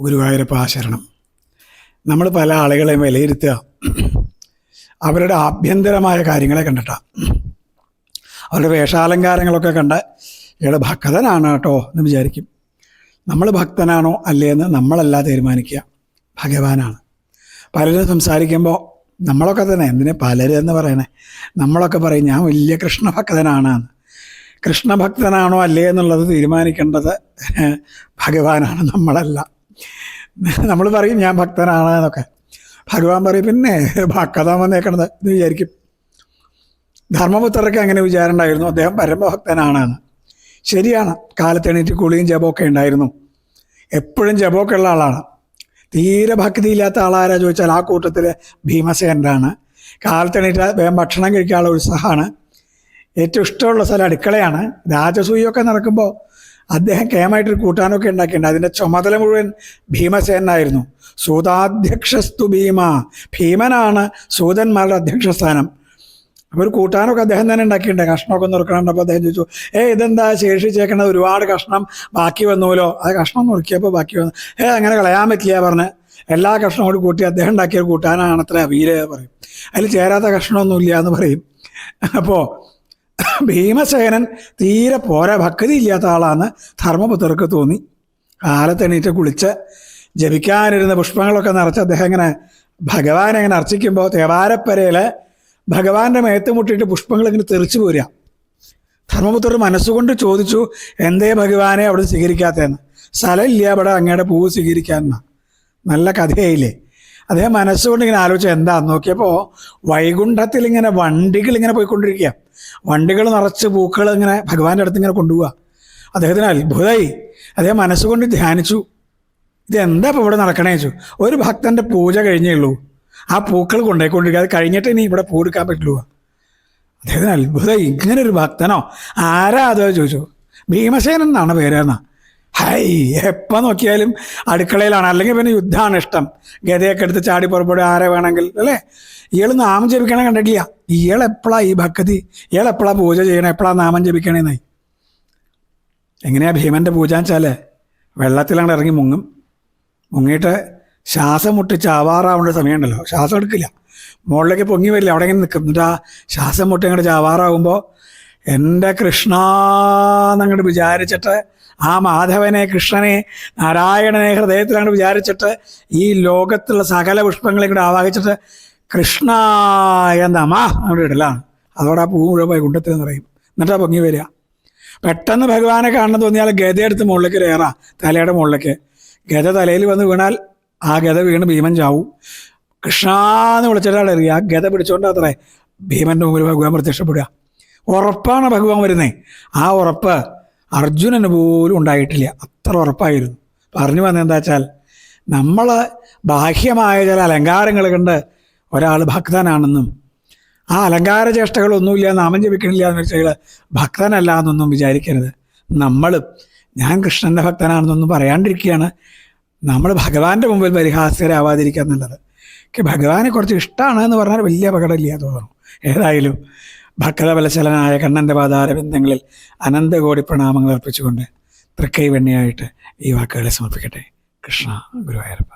ഗുരുവായൂരപ്പ ആശരണം. നമ്മൾ പല ആളുകളെയും വിലയിരുത്തുക. അവരുടെ ആഭ്യന്തരമായ കാര്യങ്ങളെ കണ്ടിട്ടാണ് അവരുടെ വേഷാലങ്കാരങ്ങളൊക്കെ കണ്ട് ഇയാൾ ഭക്തനാണ് കേട്ടോ എന്ന് വിചാരിക്കും. നമ്മൾ ഭക്തനാണോ അല്ലേ എന്ന് നമ്മളല്ല തീരുമാനിക്കുക. ഭഗവാനാണ്. പലരും സംസാരിക്കുമ്പോൾ നമ്മളൊക്കെ തന്നെ എന്തിനെ പലരും എന്ന് പറയണേ. നമ്മളൊക്കെ പറയും ഞാൻ വലിയ കൃഷ്ണഭക്തനാണ്. കൃഷ്ണഭക്തനാണോ അല്ലേ എന്നുള്ളത് തീരുമാനിക്കേണ്ടത് ഭഗവാനാണ് നമ്മളല്ല. നമ്മൾ പറയും ഞാൻ ഭക്തനാണ് എന്നൊക്കെ. ഭഗവാൻ പറയും പിന്നെ ഭക്തം വന്നേക്കണത് എന്ന് വിചാരിക്കും. ധർമ്മപുത്രർക്ക് അങ്ങനെ വിചാരം ഉണ്ടായിരുന്നു. അദ്ദേഹം പരമഭക്തനാണെന്ന് ശരിയാണ്. കാലത്തെണീറ്റ് കുളിയും ജപമൊക്കെ ഉണ്ടായിരുന്നു. എപ്പോഴും ജപമൊക്കെ ഉള്ള ആളാണ്. തീരെ ഭക്തിയില്ലാത്ത ആളാരാ ചോദിച്ചാൽ ആ കൂട്ടത്തിൽ ഭീമസേനരാണ്. കാലത്തെണീറ്റ് വേഗം ഭക്ഷണം കഴിക്കാനുള്ള ഉത്സാഹമാണ്. ഏറ്റവും ഇഷ്ടമുള്ള സ്ഥലം അടുക്കളയാണ്. രാജസൂയൊക്കെ നടക്കുമ്പോൾ അദ്ദേഹം കേമായിട്ടൊരു കൂട്ടാനൊക്കെ ഉണ്ടാക്കിയിട്ടുണ്ട്. അതിന്റെ ചുമതല മുഴുവൻ ഭീമസേനായിരുന്നു. സൂതാധ്യക്ഷസ്തു ഭീമ. ഭീമനാണ് സൂതന്മാരുടെ അധ്യക്ഷസ്ഥാനം. അപ്പോൾ ഒരു കൂട്ടാനൊക്കെ അദ്ദേഹം തന്നെ ഉണ്ടാക്കിയിട്ടുണ്ട്. കഷ്ണമൊക്കെ നുറുക്കണപ്പോൾ അദ്ദേഹം ചോദിച്ചു ഏ ഇതെന്താ ശേഷിച്ചേക്കണത്? ഒരുപാട് കഷ്ണം ബാക്കി വന്നുവല്ലോ. അത് കഷ്ണം നുറുക്കിയപ്പോൾ ബാക്കി വന്നു. ഏ അങ്ങനെ കളയാൻ പറ്റില്ല പറഞ്ഞ് എല്ലാ കഷ്ണവും കൂടി കൂട്ടി അദ്ദേഹം ഉണ്ടാക്കിയ ഒരു കൂട്ടാനാണ് അത്ര അവീര പറയും. അതിൽ ചേരാത്ത കഷ്ണമൊന്നുമില്ല എന്ന് പറയും. അപ്പോൾ ഭീമസേനൻ തീരെ പോരാ ഭക്തി ഇല്ലാത്ത ആളാന്ന് ധർമ്മപുത്രർക്ക് തോന്നി. കാലത്തെണീറ്റ് കുളിച്ച് ജപിക്കാനിരുന്ന പുഷ്പങ്ങളൊക്കെ നിറച്ച് അദ്ദേഹം ഇങ്ങനെ ഭഗവാനെ ഇങ്ങനെ അർച്ചിക്കുമ്പോൾ തേവാരപ്പരയിൽ ഭഗവാന്റെ മേത്ത് മുട്ടിയിട്ട് പുഷ്പങ്ങൾ ഇങ്ങനെ തെറിച്ചു പോരുക. ധർമ്മപുത്രർ മനസ്സുകൊണ്ട് ചോദിച്ചു എന്തേ ഭഗവാനെ അവിടെ സ്വീകരിക്കാത്തതെന്ന്? സ്ഥലമില്ല അവിടെ അങ്ങയുടെ പൂവ് സ്വീകരിക്കാമെന്ന. നല്ല കഥയായില്ലേ? അദ്ദേഹം മനസ്സുകൊണ്ട് ഇങ്ങനെ ആലോചിച്ച് എന്താന്ന് നോക്കിയപ്പോൾ വൈകുണ്ഠത്തിൽ ഇങ്ങനെ വണ്ടികൾ ഇങ്ങനെ പോയിക്കൊണ്ടിരിക്കുക. വണ്ടികൾ നിറച്ച് പൂക്കൾ ഇങ്ങനെ ഭഗവാന്റെ അടുത്ത് ഇങ്ങനെ കൊണ്ടുപോവുക. അദ്ദേഹത്തിന് അത്ഭുതമായി അദ്ദേഹം മനസ്സുകൊണ്ട് ധ്യാനിച്ചു. ഇതെന്താ ഇപ്പോൾ ഇവിടെ നടക്കണേ വെച്ചു ഒരു ഭക്തന്റെ പൂജ കഴിഞ്ഞേ ഉള്ളൂ. ആ പൂക്കൾ കൊണ്ടുപോയിക്കൊണ്ടിരിക്കുക. അത് കഴിഞ്ഞിട്ട് ഇനി ഇവിടെ പൂ എടുക്കാൻ പറ്റുള്ളൂ. അദ്ദേഹത്തിന് അത്ഭുതം ഇങ്ങനെ ഒരു ഭക്തനോ? ആരാ അതോ ചോദിച്ചു. ഭീമസേനൻ എന്നാണ് പേരെന്നാ ഹൈ എപ്പോൾ നോക്കിയാലും അടുക്കളയിലാണ്. അല്ലെങ്കിൽ പിന്നെ യുദ്ധമാണ് ഇഷ്ടം. ഗതയൊക്കെ എടുത്ത് ചാടി പുറപ്പെടുക ആരെ വേണമെങ്കിൽ അല്ലേ? ഇയാൾ നാമം ജപിക്കണേ കണ്ടിട്ടില്ല. ഇയാൾ എപ്പോഴാ ഈ ഭക്തി? ഇയാൾ എപ്പോഴാ പൂജ ചെയ്യണം? എപ്പോഴാ നാമം ജപിക്കണേന്നായി എങ്ങനെയാ ഭീമന്റെ പൂജ വെച്ചാൽ വെള്ളത്തിലാണ് ഇറങ്ങി മുങ്ങും. മുങ്ങിയിട്ട് ശ്വാസം മുട്ടി ചാവാറാവേണ്ട സമയമുണ്ടല്ലോ. ശ്വാസം എടുക്കില്ല. മുകളിലേക്ക് പൊങ്ങി വരില്ല. അവിടെ ഇങ്ങനെ നിൽക്കും. എന്നിട്ട് ആ ശ്വാസം മുട്ടി അങ്ങോട്ട് ചാവാറാവുമ്പോൾ എന്റെ കൃഷ്ണ എന്നങ്ങോട്ട് വിചാരിച്ചിട്ട് ആ മാധവനെ കൃഷ്ണനെ നാരായണനെ ഹൃദയത്തിലാണ് വിചാരിച്ചിട്ട് ഈ ലോകത്തുള്ള സകല പുഷ്പങ്ങളെ കൂടെ ആവാഹിച്ചിട്ട് കൃഷ്ണ എന്ന നമ അവിടെ ഇടലാണ്. അതോടെ ആ പൂ മുഴുവൻ വൈകുണ്ഠത്തിൽ നിറയും. എന്നിട്ടാ പൊങ്ങി വരിക. പെട്ടെന്ന് ഭഗവാനെ കാണണം തോന്നിയാൽ ഗതയെടുത്ത് മുകളിലേക്ക് കയറാം തലയുടെ മുകളിലേക്ക്. ഗത തലയിൽ വന്ന് വീണാൽ ആ ഗത വീണ് ഭീമൻ ചാവും. കൃഷ്ണാന്ന് വിളിച്ചിട്ടാണ് എറിയുക ആ ഗത പിടിച്ചോണ്ട് അത്രേ ഭീമന്റെ മുമ്പിൽ ഭഗവാൻ പ്രത്യക്ഷപ്പെടുക. ഉറപ്പാണ് ഭഗവാൻ വരുന്നത് ആ ഉറപ്പ് അർജുനന് പോലും ഉണ്ടായിട്ടില്ല. അത്ര ഉറപ്പായിരുന്നു. പറഞ്ഞു വന്നത് എന്താ വെച്ചാൽ നമ്മൾ ബാഹ്യമായ ചില അലങ്കാരങ്ങൾ കണ്ട് ഒരാൾ ഭക്തനാണെന്നും ആ അലങ്കാര ചേഷ്ടകളൊന്നുമില്ല നാമം ജപിക്കണില്ല എന്ന് വെച്ചാൽ ഭക്തനല്ല എന്നൊന്നും വിചാരിക്കരുത്. നമ്മൾ ഞാൻ കൃഷ്ണന്റെ ഭക്തനാണെന്നൊന്നും പറയാണ്ടിരിക്കുകയാണ്. നമ്മൾ ഭഗവാന്റെ മുമ്പിൽ പരിഹാസ്യരാവാതിരിക്കുക എന്നുള്ളത്. ഭഗവാനെ കുറച്ച് ഇഷ്ടമാണ് എന്ന് പറഞ്ഞാൽ വലിയ അപകടമില്ല തോന്നുന്നു. ഏതായാലും ഭക്തബലശലനായ കണ്ണന്റെ പാതാരബന്ധങ്ങളിൽ അനന്തകോടി പ്രണാമങ്ങൾ അർപ്പിച്ചുകൊണ്ട് തൃക്കൈ വെണ്ണിയായിട്ട് ഈ വാക്കുകളെ സമർപ്പിക്കട്ടെ. കൃഷ്ണ ഗുരുവായൂരപ്പ.